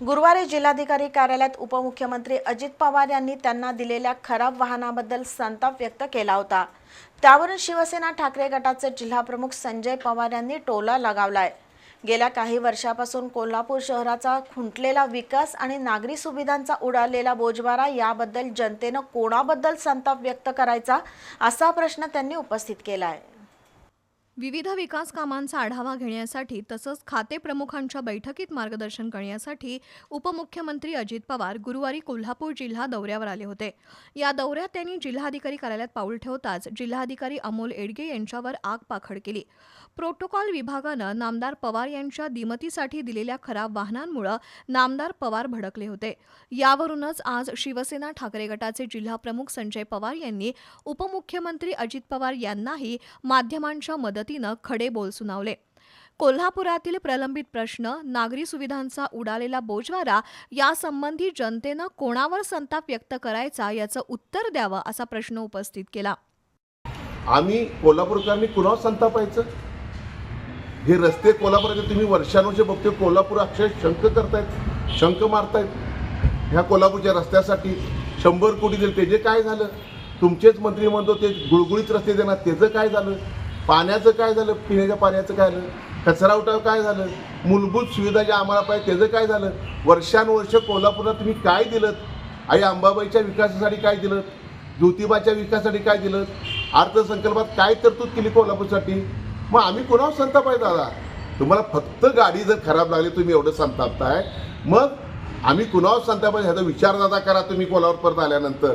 गुरुवारी जिल्हाधिकारी कार्यालयात उपमुख्यमंत्री अजित पवार यांनी त्यांना दिलेल्या खराब वाहनाबद्दल संताप व्यक्त केला होता. त्यावरून शिवसेना ठाकरे गटाचे जिल्हाप्रमुख संजय पवार यांनी टोला लगावलाय. गेल्या काही वर्षापासून कोल्हापूर शहराचा खुंटलेला विकास आणि नागरी सुविधांचा उडालेला बोजवारा याबद्दल जनतेनं कोणाबद्दल संताप व्यक्त करायचा असा प्रश्न त्यांनी उपस्थित केला आहे विविध विकास कामांचा आढावा घेण्यासाठी तसंच खाते प्रमुखांच्या बैठकीत मार्गदर्शन करण्यासाठी उपमुख्यमंत्री अजित पवार गुरुवारी कोल्हापूर जिल्हा दौऱ्यावर आले होते. या दौऱ्यात त्यांनी जिल्हाधिकारी कार्यालयात पाऊल ठेवताच जिल्हाधिकारी अमोल एडगे यांच्यावर आग पाखड केली. प्रोटोकॉल विभागानं नामदार पवार यांच्या दिमतीसाठी दिलेल्या खराब वाहनांमुळे नामदार पवार भडकले होते. यावरूनच आज शिवसेना ठाकरे गटाचे जिल्हाप्रमुख संजय पवार यांनी उपमुख्यमंत्री अजित पवार यांनाही माध्यमांच्या मदत पद्धतीनं खडे बोल सुनावले. कोल्हापुरातील प्रलंबित प्रश्न नागरी सुविधांचा उडालेला बोजवारा यासंबंधी जनतेनं कोणावर संताप व्यक्त करायचा याचं उत्तर द्यावं असा प्रश्न उपस्थित केला. आम्ही कोल्हापूरकरांनी कुणावर संतापायचं हे रस्ते कोल्हापुराचे तुम्ही वर्षानुवर्षे बघतोय कोल्हापूर अक्षय शंख करतायत शंख मारतायत. ह्या कोल्हापूरच्या रस्त्यासाठी शंभर कोटी दिले त्याचे काय झालं? तुमचेच मंत्री म्हणतो ते गुळगुळीत रस्ते देणार त्याचं काय झालं? पाण्याचं काय झालं? पिण्याच्या पाण्याचं काय झालं? कचरा उठाव काय झालं? मूलभूत सुविधा ज्या आम्हाला पाहिजे त्याचं काय झालं? वर्षानुवर्ष कोल्हापूरला तुम्ही काय दिलं आई अंबाबाईच्या विकासासाठी काय दिलं ज्योतिबाच्या विकासासाठी काय दिलं अर्थसंकल्पात काय तरतूद केली कोल्हापूरसाठी? मग आम्ही कोणावर संताप दादा? तुम्हाला फक्त गाडी जर खराब लागली तुम्ही एवढं संतापताय. मग आम्ही कुणावर संताप ह्याचा विचार दादा करा तुम्ही कोल्हापूर परत आल्यानंतर.